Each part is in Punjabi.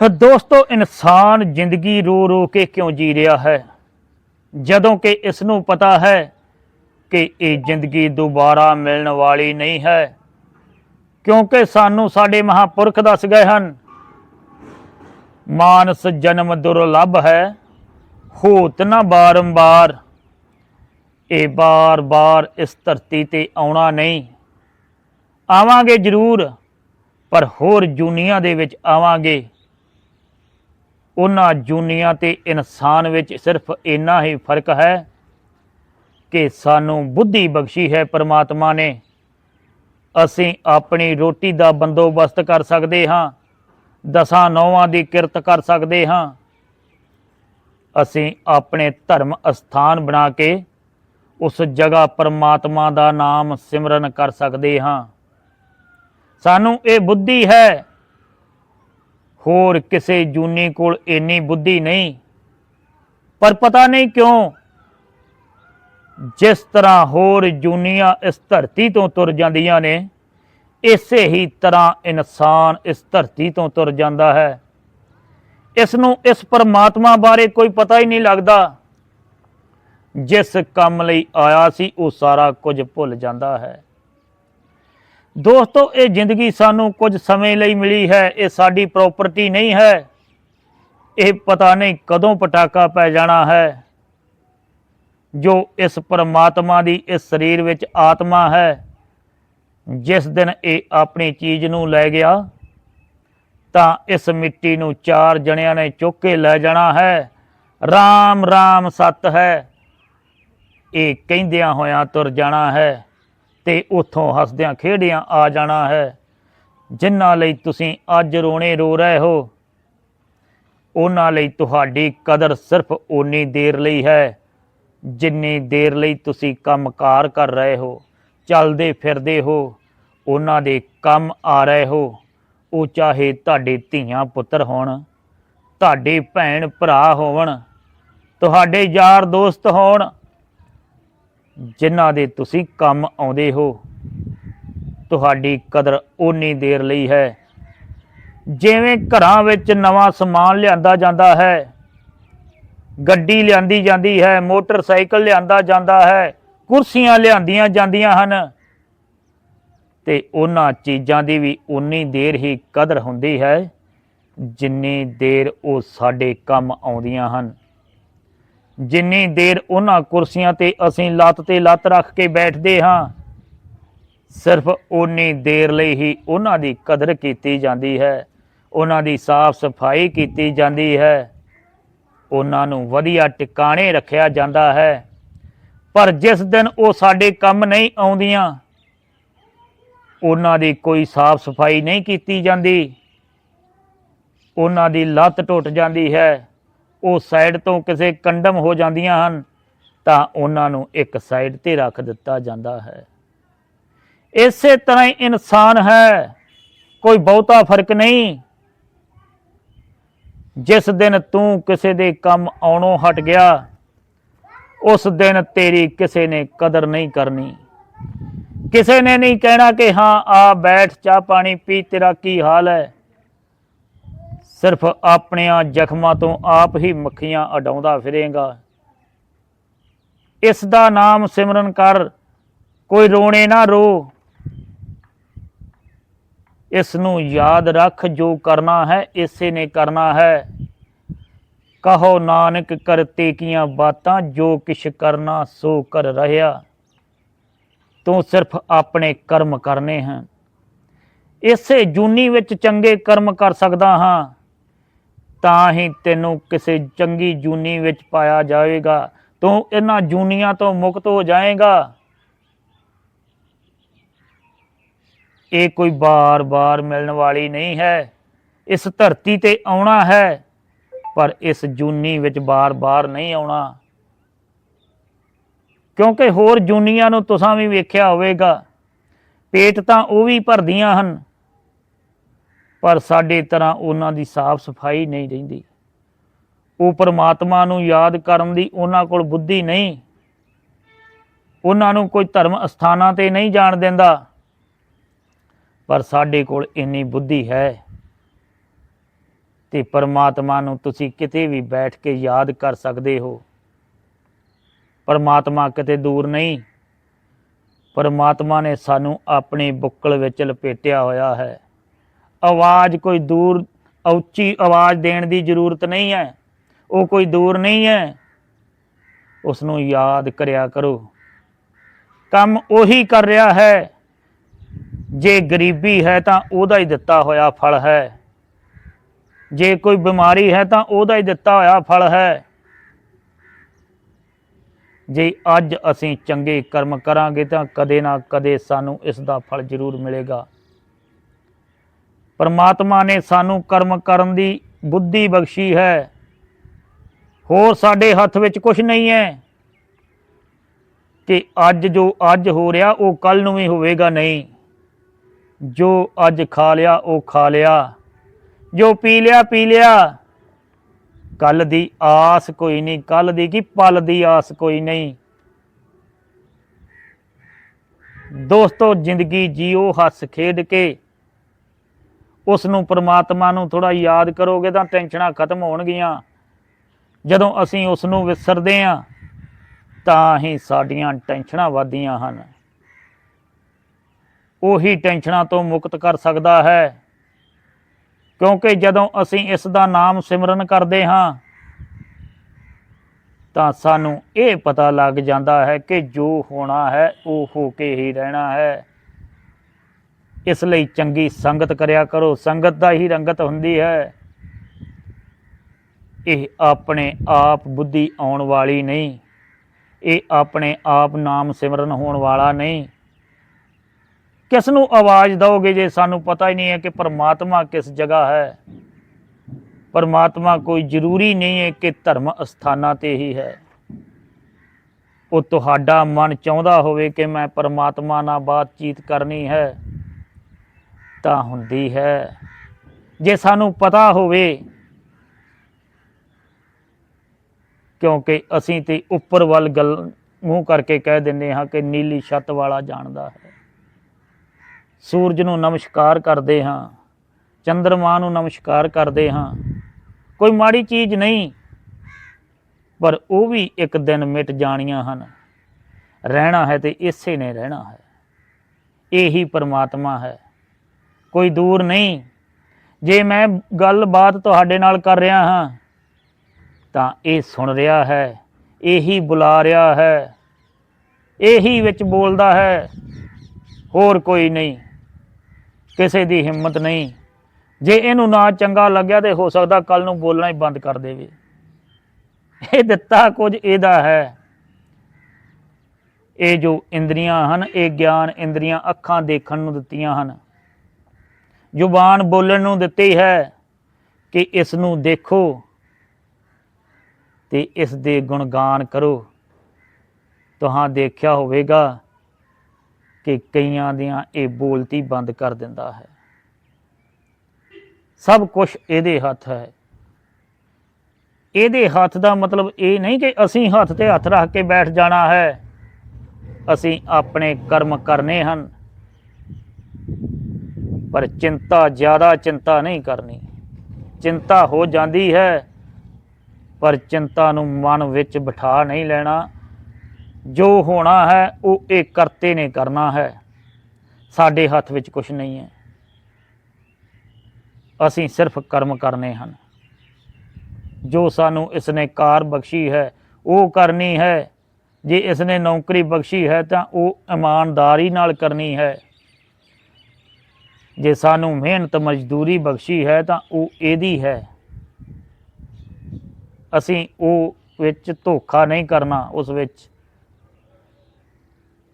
ਫਿਰ ਦੋਸਤੋ, ਇਨਸਾਨ ਜ਼ਿੰਦਗੀ ਰੋ ਰੋ ਕੇ ਕਿਉਂ ਜੀ ਰਿਹਾ ਹੈ? ਜਦੋਂ ਕਿ ਇਸ ਨੂੰ ਪਤਾ ਹੈ ਕਿ ਇਹ ਜ਼ਿੰਦਗੀ ਦੁਬਾਰਾ ਮਿਲਣ ਵਾਲੀ ਨਹੀਂ ਹੈ, ਕਿਉਂਕਿ ਸਾਨੂੰ ਸਾਡੇ ਮਹਾਪੁਰਖ ਦੱਸ ਗਏ ਹਨ, ਮਾਨਸ ਜਨਮ ਦੁਰਲਭ ਹੈ, ਹੋਤ ਨਾ ਬਾਰੰਬਾਰ, ਇਹ ਬਾਰ-ਬਾਰ ਇਸ ਧਰਤੀ ਤੇ ਆਉਣਾ ਨਹੀਂ। ਆਵਾਂਗੇ ਜ਼ਰੂਰ, ਪਰ ਹੋਰ ਜੂਨੀਆਂ ਦੇ ਵਿੱਚ ਆਵਾਂਗੇ। ਉਹਨਾਂ ਜੂਨੀਆਂ ਤੇ ਇਨਸਾਨ ਵਿੱਚ ਸਿਰਫ ਇੰਨਾ ਹੀ ਫ਼ਰਕ ਹੈ ਕਿ ਸਾਨੂੰ ਬੁੱਧੀ ਬਖਸ਼ੀ ਹੈ ਪਰਮਾਤਮਾ ਨੇ। ਅਸੀਂ ਆਪਣੀ ਰੋਟੀ ਦਾ ਬੰਦੋਬਸਤ ਕਰ ਸਕਦੇ ਹਾਂ, ਦਸਾਂ ਨੌਵਾਂ ਦੀ ਕਿਰਤ ਕਰ ਸਕਦੇ ਹਾਂ। ਅਸੀਂ ਆਪਣੇ ਧਰਮ ਅਸਥਾਨ ਬਣਾ ਕੇ ਉਸ ਜਗ੍ਹਾ ਪਰਮਾਤਮਾ ਦਾ ਨਾਮ ਸਿਮਰਨ ਕਰ ਸਕਦੇ ਹਾਂ। ਸਾਨੂੰ ਇਹ ਬੁੱਧੀ ਹੈ ਹੋਰ ਕਿਸੇ ਜੂਨੀ ਕੋਲ ਇੰਨੀ ਬੁੱਧੀ ਨਹੀਂ। ਪਰ ਪਤਾ ਨਹੀਂ ਕਿਉਂ, ਜਿਸ ਤਰ੍ਹਾਂ ਹੋਰ ਜੂਨੀਆਂ ਇਸ ਧਰਤੀ ਤੋਂ ਤੁਰ ਜਾਂਦੀਆਂ ਨੇ, ਇਸੇ ਹੀ ਤਰ੍ਹਾਂ ਇਨਸਾਨ ਇਸ ਧਰਤੀ ਤੋਂ ਤੁਰ ਜਾਂਦਾ ਹੈ। ਇਸ ਨੂੰ ਇਸ ਪਰਮਾਤਮਾ ਬਾਰੇ ਕੋਈ ਪਤਾ ਹੀ ਨਹੀਂ ਲੱਗਦਾ। ਜਿਸ ਕੰਮ ਲਈ ਆਇਆ ਸੀ, ਉਹ ਸਾਰਾ ਕੁਝ ਭੁੱਲ ਜਾਂਦਾ ਹੈ। ਦੋਸਤੋ, ਇਹ ਜ਼ਿੰਦਗੀ ਸਾਨੂੰ ਕੁਝ ਸਮੇਂ ਲਈ ਮਿਲੀ ਹੈ, ਇਹ ਸਾਡੀ ਪ੍ਰਾਪਰਟੀ ਨਹੀਂ ਹੈ। ਇਹ ਪਤਾ ਨਹੀਂ ਕਦੋਂ ਪਟਾਕਾ ਪੈ ਜਾਣਾ ਹੈ, ਜੋ ਇਸ ਪਰਮਾਤਮਾ ਦੀ ਇਸ ਸਰੀਰ ਵਿੱਚ ਆਤਮਾ ਹੈ, ਜਿਸ ਦਿਨ ਇਹ ਆਪਣੀ ਚੀਜ਼ ਨੂੰ ਲੈ ਗਿਆ, ਤਾਂ ਇਸ ਮਿੱਟੀ ਨੂੰ ਚਾਰ ਜਣਿਆਂ ਨੇ ਚੁੱਕ ਕੇ ਲੈ ਜਾਣਾ ਹੈ। RAM RAM ਸਤ ਹੈ, ਇਹ ਕਹਿੰਦਿਆਂ ਹੋਇਆਂ ਤੁਰ ਜਾਣਾ ਹੈ। ਤੇ ਉਥੋਂ ਹੱਸਦਿਆਂ ਖੇਡਿਆਂ ਆ ਜਾਣਾ ਹੈ। ਜਿਨ੍ਹਾਂ ਲਈ ਤੁਸੀਂ ਅੱਜ ਰੋਣੇ ਰੋ ਰਹੇ ਹੋ, ਉਹਨਾਂ ਲਈ ਤੁਹਾਡੀ ਕਦਰ ਸਿਰਫ ਓਨੀ ਦੇਰ ਲਈ ਹੈ ਜਿੰਨੀ ਦੇਰ ਲਈ ਤੁਸੀਂ ਕੰਮਕਾਰ ਕਰ ਰਹੇ ਹੋ, ਚੱਲਦੇ ਫਿਰਦੇ ਹੋ, ਉਹਨਾਂ ਦੇ ਕੰਮ ਆ ਰਹੇ ਹੋ। ਉਹ ਚਾਹੇ ਤੁਹਾਡੇ ਧੀਆਂ ਪੁੱਤਰ ਹੋਣ, ਤੁਹਾਡੇ ਭੈਣ ਭਰਾ ਹੋਣ ਤੁਹਾਡੇ ਯਾਰ ਦੋਸਤ ਹੋਣ ਜਿਨ੍ਹਾਂ ਦੇ ਤੁਸੀਂ ਕੰਮ ਆਉਂਦੇ ਹੋ, ਤੁਹਾਡੀ ਕਦਰ ਓਨੀ ਦੇਰ ਲਈ ਹੈ। ਜਿਵੇਂ ਘਰਾਂ ਵਿੱਚ ਨਵਾਂ ਸਮਾਨ ਲਿਆਂਦਾ ਜਾਂਦਾ ਹੈ, ਗੱਡੀ ਲਿਆਂਦੀ ਜਾਂਦੀ ਹੈ, ਮੋਟਰਸਾਈਕਲ ਲਿਆਂਦਾ ਜਾਂਦਾ ਹੈ, ਕੁਰਸੀਆਂ ਲਿਆਂਦੀਆਂ ਜਾਂਦੀਆਂ ਹਨ, ਤੇ ਉਹਨਾਂ ਚੀਜ਼ਾਂ ਦੀ ਵੀ ਉਨੀ ਦੇਰ ਹੀ ਕਦਰ ਹੁੰਦੀ ਹੈ ਜਿੰਨੀ ਦੇਰ ਉਹ ਸਾਡੇ ਕੰਮ ਆਉਂਦੀਆਂ ਹਨ। ਜਿੰਨੀ ਦੇਰ ਉਹਨਾਂ ਕੁਰਸੀਆਂ ਤੇ ਅਸੀਂ ਲੱਤ ਤੇ ਲੱਤ ਰੱਖ ਕੇ ਬੈਠਦੇ ਹਾਂ, ਸਿਰਫ ਉਨੀ ਦੇਰ ਲਈ ਹੀ ਉਹਨਾਂ ਦੀ ਕਦਰ ਕੀਤੀ ਜਾਂਦੀ ਹੈ, ਉਹਨਾਂ ਦੀ ਸਾਫ਼ ਸਫ਼ਾਈ ਕੀਤੀ ਜਾਂਦੀ ਹੈ, ਉਹਨਾਂ ਨੂੰ ਵਧੀਆ ਟਿਕਾਣੇ ਰੱਖਿਆ ਜਾਂਦਾ ਹੈ। ਪਰ ਜਿਸ ਦਿਨ ਉਹ ਸਾਡੇ ਕੰਮ ਨਹੀਂ ਆਉਂਦੀਆਂ, ਉਹਨਾਂ ਦੀ ਕੋਈ ਸਾਫ਼ ਸਫ਼ਾਈ ਨਹੀਂ ਕੀਤੀ ਜਾਂਦੀ, ਉਹਨਾਂ ਦੀ ਲੱਤ ਟੁੱਟ ਜਾਂਦੀ ਹੈ। ਉਹ ਸਾਈਡ ਤੋਂ ਕਿਸੇ ਕੰਡਮ ਹੋ ਜਾਂਦੀਆਂ ਹਨ, ਤਾਂ ਉਹਨਾਂ ਨੂੰ ਇੱਕ ਸਾਈਡ ਤੇ ਰੱਖ ਦਿੱਤਾ ਜਾਂਦਾ ਹੈ। ਇਸੇ ਤਰ੍ਹਾਂ ਹੀ ਇਨਸਾਨ ਹੈ, ਕੋਈ ਬਹੁਤਾ ਫ਼ਰਕ ਨਹੀਂ। ਜਿਸ ਦਿਨ ਤੂੰ ਕਿਸੇ ਦੇ ਕੰਮ ਆਉਣੋਂ ਹਟ ਗਿਆ, ਉਸ ਦਿਨ ਤੇਰੀ ਕਿਸੇ ਨੇ ਕਦਰ ਨਹੀਂ ਕਰਨੀ। ਕਿਸੇ ਨੇ ਨਹੀਂ ਕਹਿਣਾ ਕਿ ਹਾਂ, ਆ ਬੈਠ, ਚਾਹ ਪਾਣੀ ਪੀ, ਤੇਰਾ ਕੀ ਹਾਲ ਹੈ? ਸਿਰਫ ਆਪਣਿਆਂ ਜ਼ਖਮਾਂ ਤੋਂ ਆਪ ਹੀ ਮੱਖੀਆਂ ਅਡਾਉਂਦਾ ਫਿਰੇਗਾ। ਇਸ ਦਾ ਨਾਮ ਸਿਮਰਨ ਕਰ, ਕੋਈ ਰੋਣੇ ਨਾ ਰੋ। ਇਸ ਨੂੰ ਯਾਦ ਰੱਖ, ਜੋ ਕਰਨਾ ਹੈ, ਇਸੇ ਨੇ ਕਰਨਾ ਹੈ। ਕਹੋ, ਨਾਨਕ ਕਰਤੇ ਕੀਆਂ ਬਾਤਾਂ, ਜੋ ਕਿਛ ਕਰਨਾ, ਸੋ ਕਰ ਰਹਿਆ। ਤੂੰ ਸਿਰਫ ਆਪਣੇ ਕਰਮ ਕਰਨੇ ਹਨ। ਇਸੇ ਜੂਨੀ ਵਿੱਚ ਚੰਗੇ ਕਰਮ ਕਰ ਸਕਦਾ ਹਾਂ। ਤਾਂ ਹੀ ਤੈਨੂੰ ਕਿਸੇ ਚੰਗੀ ਜੂਨੀ ਵਿੱਚ ਪਾਇਆ ਜਾਵੇਗਾ। ਤੂੰ ਇਹਨਾਂ ਜੂਨੀਆਂ ਤੋਂ ਮੁਕਤ ਹੋ ਜਾਏਗਾ। ਇਹ ਕੋਈ ਬਾਰ-ਬਾਰ ਮਿਲਣ ਵਾਲੀ ਨਹੀਂ ਹੈ। ਇਸ ਧਰਤੀ ਤੇ ਆਉਣਾ ਹੈ, ਪਰ ਇਸ ਜੂਨੀ ਵਿੱਚ ਬਾਰ-ਬਾਰ ਨਹੀਂ ਆਉਣਾ। ਕਿਉਂਕਿ ਹੋਰ ਜੂਨੀਆਂ ਨੂੰ ਤੁਸੀਂ ਵੀ ਵੇਖਿਆ ਹੋਵੇਗਾ। ਪੇਟ ਤਾਂ ਉਹ ਵੀ ਭਰਦੀਆਂ ਹਨ। ਪਰ ਸਾਡੇ ਤਰ੍ਹਾਂ ਉਹਨਾਂ ਦੀ ਸਾਫ਼ ਸਫ਼ਾਈ ਨਹੀਂ ਰਹਿੰਦੀ। ਉਹ ਪਰਮਾਤਮਾ ਨੂੰ ਯਾਦ ਕਰਨ ਦੀ ਉਹਨਾਂ ਕੋਲ ਬੁੱਧੀ ਨਹੀਂ। ਉਹਨਾਂ ਨੂੰ ਕੋਈ ਧਰਮ ਅਸਥਾਨਾਂ ਤੇ ਨਹੀਂ ਜਾਣ ਦਿੰਦਾ। ਪਰ ਸਾਡੇ ਕੋਲ ਇੰਨੀ ਬੁੱਧੀ ਹੈ ਤੇ ਪਰਮਾਤਮਾ ਨੂੰ ਤੁਸੀਂ ਕਿਤੇ ਵੀ ਬੈਠ ਕੇ ਯਾਦ ਕਰ ਸਕਦੇ ਹੋ। ਪਰਮਾਤਮਾ ਕਿਤੇ ਦੂਰ ਨਹੀਂ। ਪਰਮਾਤਮਾ ਨੇ ਸਾਨੂੰ ਆਪਣੀ ਬੁੱਕਲ ਵਿੱਚ ਲਪੇਟਿਆ ਹੋਇਆ ਹੈ। ਆਵਾਜ਼ ਕੋਈ ਦੂਰ ਉੱਚੀ ਆਵਾਜ਼ ਦੇਣ ਦੀ ਜ਼ਰੂਰਤ ਨਹੀਂ ਹੈ। ਉਹ ਕੋਈ ਦੂਰ ਨਹੀਂ ਹੈ। ਉਸ ਨੂੰ ਯਾਦ ਕਰਿਆ ਕਰੋ। ਕੰਮ ਉਹੀ ਕਰ ਰਿਹਾ ਹੈ। ਜੇ ਗਰੀਬੀ ਹੈ ਤਾਂ ਉਹਦਾ ਹੀ ਦਿੱਤਾ ਹੋਇਆ ਫਲ ਹੈ। ਜੇ ਕੋਈ ਬਿਮਾਰੀ ਹੈ ਤਾਂ ਉਹਦਾ ਹੀ ਦਿੱਤਾ ਹੋਇਆ ਫਲ ਹੈ। ਜੇ ਅੱਜ ਅਸੀਂ ਚੰਗੇ ਕਰਮ ਕਰਾਂਗੇ ਤਾਂ ਕਦੇ ਨਾ ਕਦੇ ਸਾਨੂੰ ਇਸ ਦਾ ਫਲ ਜ਼ਰੂਰ ਮਿਲੇਗਾ। ਪਰਮਾਤਮਾ ਨੇ ਸਾਨੂੰ ਕਰਮ ਕਰਨ ਦੀ ਬੁੱਧੀ ਬਖਸ਼ੀ ਹੈ। ਹੋਰ ਸਾਡੇ ਹੱਥ ਵਿੱਚ ਕੁਝ ਨਹੀਂ ਹੈ। ਕਿ ਅੱਜ ਜੋ ਅੱਜ ਹੋ ਰਿਹਾ, ਉਹ ਕੱਲ ਨੂੰ ਵੀ ਹੋਵੇਗਾ ਨਹੀਂ। ਜੋ ਅੱਜ ਖਾ ਲਿਆ, ਉਹ ਖਾ ਲਿਆ। ਜੋ ਪੀ ਲਿਆ ਪੀ ਲਿਆ। ਕੱਲ ਦੀ ਆਸ ਕੋਈ ਨਹੀਂ ਕੱਲ ਦੀ ਕੀ ਪਲ ਦੀ ਆਸ ਕੋਈ ਨਹੀਂ। ਦੋਸਤੋ, ਜ਼ਿੰਦਗੀ ਜੀਓ, ਹੱਸ ਖੇਡ ਕੇ। ਉਸ ਨੂੰ ਪ੍ਰਮਾਤਮਾ ਨੂੰ ਥੋੜਾ ਯਾਦ ਕਰੋਗੇ ਤਾਂ ਟੈਨਸ਼ਨਾਂ ਖਤਮ ਹੋਣਗੀਆਂ। ਜਦੋਂ ਅਸੀਂ ਉਸ ਨੂੰ ਵਿਸਰਦੇ ਹਾਂ, ਤਾਂ ਹੀ ਸਾਡੀਆਂ ਟੈਨਸ਼ਨਾਂ ਵੱਧਦੀਆਂ ਹਨ। ਉਹੀ ਟੈਨਸ਼ਨਾਂ ਤੋਂ ਮੁਕਤ ਕਰ ਸਕਦਾ ਹੈ। ਕਿਉਂਕਿ ਜਦੋਂ ਅਸੀਂ ਇਸ ਦਾ ਨਾਮ ਸਿਮਰਨ ਕਰਦੇ ਹਾਂ, ਤਾਂ ਸਾਨੂੰ ਇਹ ਪਤਾ ਲੱਗ ਜਾਂਦਾ ਹੈ ਕਿ ਜੋ ਹੋਣਾ ਹੈ, ਉਹ ਹੋ ਕੇ ਹੀ ਰਹਿਣਾ ਹੈ। ਇਸ ਲਈ ਚੰਗੀ ਸੰਗਤ ਕਰਿਆ ਕਰੋ। ਸੰਗਤ ਦਾ ਹੀ ਰੰਗਤ ਹੁੰਦੀ ਹੈ। ਇਹ ਆਪਣੇ ਆਪ ਬੁੱਧੀ ਆਉਣ ਵਾਲੀ ਨਹੀਂ। ਇਹ ਆਪਣੇ ਆਪ ਨਾਮ ਸਿਮਰਨ ਹੋਣ ਵਾਲਾ ਨਹੀਂ। ਕਿਸ ਨੂੰ ਆਵਾਜ਼ ਦਓਗੇ ਜੇ ਸਾਨੂੰ ਪਤਾ ਹੀ ਨਹੀਂ ਹੈ ਕਿ ਪਰਮਾਤਮਾ ਕਿਸ ਜਗ੍ਹਾ ਹੈ? ਪਰਮਾਤਮਾ ਕੋਈ ਜ਼ਰੂਰੀ ਨਹੀਂ ਹੈ ਕਿ ਧਰਮ ਅਸਥਾਨਾਂ ਤੇ ਹੀ ਹੈ। ਉਹ ਤੁਹਾਡਾ ਮਨ ਚਾਹੁੰਦਾ ਹੋਵੇ ਕਿ ਮੈਂ ਪਰਮਾਤਮਾ ਨਾਲ ਬਾਤਚੀਤ ਕਰਨੀ ਹੈ। ਤਾਂ ਹੁੰਦੀ ਹੈ। ਜੇ ਸਾਨੂੰ ਪਤਾ ਹੋਵੇ, ਕਿਉਂਕਿ ਅਸੀਂ ਤੇ ਉੱਪਰ ਵੱਲ ਗੱਲ ਮੂੰਹ ਕਰਕੇ ਕਹਿ ਦਿੰਦੇ ਹਾਂ ਕਿ ਨੀਲੀ ਛੱਤ ਵਾਲਾ ਜਾਣਦਾ ਹੈ। ਸੂਰਜ ਨੂੰ ਨਮਸਕਾਰ ਕਰਦੇ ਹਾਂ ਚੰ드ਰਮਾ ਨੂੰ ਨਮਸਕਾਰ ਕਰਦੇ ਹਾਂ। ਕੋਈ ਮਾੜੀ ਚੀਜ਼ ਨਹੀਂ, ਪਰ ਉਹ ਵੀ ਇੱਕ ਦਿਨ ਮਿਟ ਜਾਣੀਆਂ ਹਨ। ਰਹਿਣਾ ਹੈ ਤੇ ਇਸੇ ਨੇ ਰਹਿਣਾ ਹੈ। ਇਹੀ ਪਰਮਾਤਮਾ ਹੈ। ਕੋਈ ਦੂਰ ਨਹੀਂ। ਜੇ ਮੈਂ ਗੱਲਬਾਤ ਤੁਹਾਡੇ ਨਾਲ ਕਰ ਰਿਹਾ ਹਾਂ, ਤਾਂ ਇਹ ਸੁਣ ਰਿਹਾ ਹੈ, ਇਹੀ ਬੁਲਾ ਰਿਹਾ ਹੈ, ਇਹੀ ਵਿੱਚ ਬੋਲਦਾ ਹੈ, ਹੋਰ ਕੋਈ ਨਹੀਂ, ਕਿਸੇ ਦੀ ਹਿੰਮਤ ਨਹੀਂ। ਜੇ ਇਹਨੂੰ ਨਾ ਚੰਗਾ ਲੱਗਿਆ ਤੇ ਹੋ ਸਕਦਾ ਕੱਲ ਨੂੰ ਬੋਲਣਾ ਹੀ ਬੰਦ ਕਰ ਦੇਵੇ। ਇਹ ਦਿੱਤਾ ਕੁਝ ਇਹਦਾ ਹੈ। ਇਹ ਜੋ ਇੰਦਰੀਆਂ ਹਨ, ਇਹ ਗਿਆਨ ਇੰਦਰੀਆਂ ਅੱਖਾਂ ਦੇਖਣ ਨੂੰ ਦਿੱਤੀਆਂ ਹਨ। ਜ਼ੁਬਾਨ ਬੋਲਣ ਨੂੰ ਦਿੱਤੀ ਹੈ ਕਿ ਇਸ ਨੂੰ ਦੇਖੋ ਤੇ ਇਸ ਦੇ ਗੁਣਗਾਨ ਕਰੋ। ਤੁਹਾਂ ਦੇਖਿਆ ਹੋਵੇਗਾ ਕਿ ਕਈਆਂ ਦੀਆਂ ਇਹ ਬੋਲਤੀ ਬੰਦ ਕਰ ਦਿੰਦਾ ਹੈ। ਸਭ ਕੁਝ ਇਹਦੇ ਹੱਥ ਹੈ। ਇਹਦੇ ਹੱਥ ਦਾ ਮਤਲਬ ਇਹ ਨਹੀਂ ਕਿ ਅਸੀਂ ਹੱਥ ਤੇ ਹੱਥ ਰੱਖ ਕੇ ਬੈਠ ਜਾਣਾ ਹੈ। ਅਸੀਂ ਆਪਣੇ ਕਰਮ ਕਰਨੇ ਹਨ। ਪਰ ਚਿੰਤਾ, ਜ਼ਿਆਦਾ ਚਿੰਤਾ ਨਹੀਂ ਕਰਨੀ। ਚਿੰਤਾ ਹੋ ਜਾਂਦੀ ਹੈ, ਪਰ ਚਿੰਤਾ ਨੂੰ ਮਨ ਵਿੱਚ ਬਿਠਾ ਨਹੀਂ ਲੈਣਾ। ਜੋ ਹੋਣਾ ਹੈ, ਉਹ ਇਹ ਕਰਤੇ ਨੇ ਕਰਨਾ ਹੈ। ਸਾਡੇ ਹੱਥ ਵਿੱਚ ਕੁਝ ਨਹੀਂ ਹੈ। ਅਸੀਂ ਸਿਰਫ ਕਰਮ ਕਰਨੇ ਹਨ। ਜੋ ਸਾਨੂੰ ਇਸ ਨੇ ਕਾਰ ਬਖਸ਼ੀ ਹੈ, ਉਹ ਕਰਨੀ ਹੈ। ਜੇ ਇਸ ਨੇ ਨੌਕਰੀ ਬਖਸ਼ੀ ਹੈ, ਤਾਂ ਉਹ ਇਮਾਨਦਾਰੀ ਨਾਲ ਕਰਨੀ ਹੈ। ਜੇ ਸਾਨੂੰ ਮਿਹਨਤ ਮਜ਼ਦੂਰੀ ਬਖਸ਼ੀ ਹੈ ਤਾਂ ਉਹ ਇਹਦੀ ਹੈ। ਅਸੀਂ ਉਹ ਵਿੱਚ ਧੋਖਾ ਨਹੀਂ ਕਰਨਾ, ਉਸ ਵਿੱਚ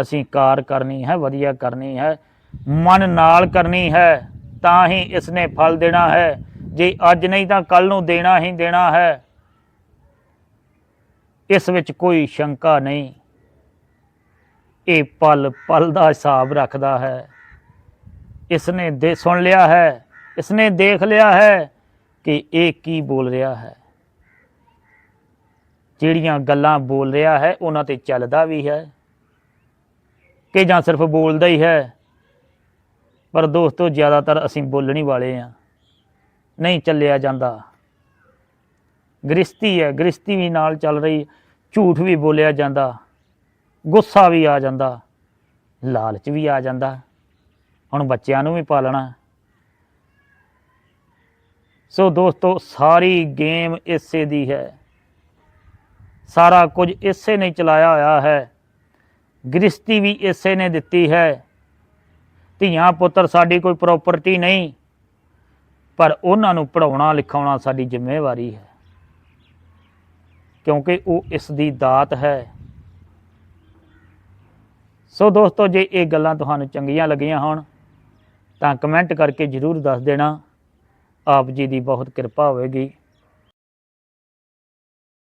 ਅਸੀਂ ਕਾਰ ਕਰਨੀ ਹੈ, ਵਧੀਆ ਕਰਨੀ ਹੈ, ਮਨ ਨਾਲ ਕਰਨੀ ਹੈ, ਤਾਂ ਹੀ ਇਸ ਨੇ ਫਲ ਦੇਣਾ ਹੈ। ਜੇ ਅੱਜ ਨਹੀਂ ਤਾਂ ਕੱਲ ਨੂੰ ਦੇਣਾ ਹੀ ਦੇਣਾ ਹੈ। ਇਸ ਵਿੱਚ ਕੋਈ ਸ਼ੰਕਾ ਨਹੀਂ। ਇਹ ਪਲ ਪਲ ਦਾ ਹਿਸਾਬ ਰੱਖਦਾ ਹੈ। ਇਸ ਨੇ ਦੇ ਸੁਣ ਲਿਆ ਹੈ ਇਸ ਨੇ ਦੇਖ ਲਿਆ ਹੈ ਕਿ ਇਹ ਕੀ ਬੋਲ ਰਿਹਾ ਹੈ। ਜਿਹੜੀਆਂ ਗੱਲਾਂ ਬੋਲ ਰਿਹਾ ਹੈ, ਉਹਨਾਂ ਤੇ ਚੱਲਦਾ ਵੀ ਹੈ ਕਿ ਜਾਂ ਸਿਰਫ ਬੋਲਦਾ ਹੀ ਹੈ। ਪਰ ਦੋਸਤੋ, ਜ਼ਿਆਦਾਤਰ ਅਸੀਂ ਬੋਲਣੀ ਵਾਲੇ ਆ ਨਹੀਂ ਚੱਲਿਆ ਜਾਂਦਾ। ਗ੍ਰਿਸ਼ਤੀ ਹੈ ਗ੍ਰਿਸ਼ਤੀ ਵੀ ਨਾਲ ਚੱਲ ਰਹੀ, ਝੂਠ ਵੀ ਬੋਲਿਆ ਜਾਂਦਾ, ਗੁੱਸਾ ਵੀ ਆ ਜਾਂਦਾ, ਲਾਲਚ ਵੀ ਆ ਜਾਂਦਾ। ਹੁਣ ਬੱਚਿਆਂ ਨੂੰ ਵੀ ਪਾਲਣਾ। ਸੋ ਦੋਸਤੋ, ਸਾਰੀ ਗੇਮ ਇਸੇ ਦੀ ਹੈ। ਸਾਰਾ ਕੁਝ ਇਸੇ ਨੇ ਚਲਾਇਆ ਹੋਇਆ ਹੈ। ਗ੍ਰਿਸ਼ਤੀ ਵੀ ਇਸੇ ਨੇ ਦਿੱਤੀ ਹੈ। ਧੀਆਂ ਪੁੱਤਰ ਸਾਡੀ ਕੋਈ ਪ੍ਰਾਪਰਟੀ ਨਹੀਂ, ਪਰ ਉਹਨਾਂ ਨੂੰ ਪੜਾਉਣਾ ਲਿਖਾਉਣਾ ਸਾਡੀ ਜ਼ਿੰਮੇਵਾਰੀ ਹੈ। ਕਿਉਂਕਿ ਉਹ ਇਸ ਦੀ ਦਾਤ ਹੈ। ਸੋ ਦੋਸਤੋ, ਜੇ ਇਹ ਗੱਲਾਂ ਤੁਹਾਨੂੰ ਚੰਗੀਆਂ ਲੱਗੀਆਂ ਹੋਣ ਤਾਂ ਕਮੈਂਟ ਕਰਕੇ ਜਰੂਰ ਦੱਸ ਦੇਣਾ। ਆਪ ਜੀ ਦੀ ਬਹੁਤ ਕਿਰਪਾ ਹੋਵੇਗੀ।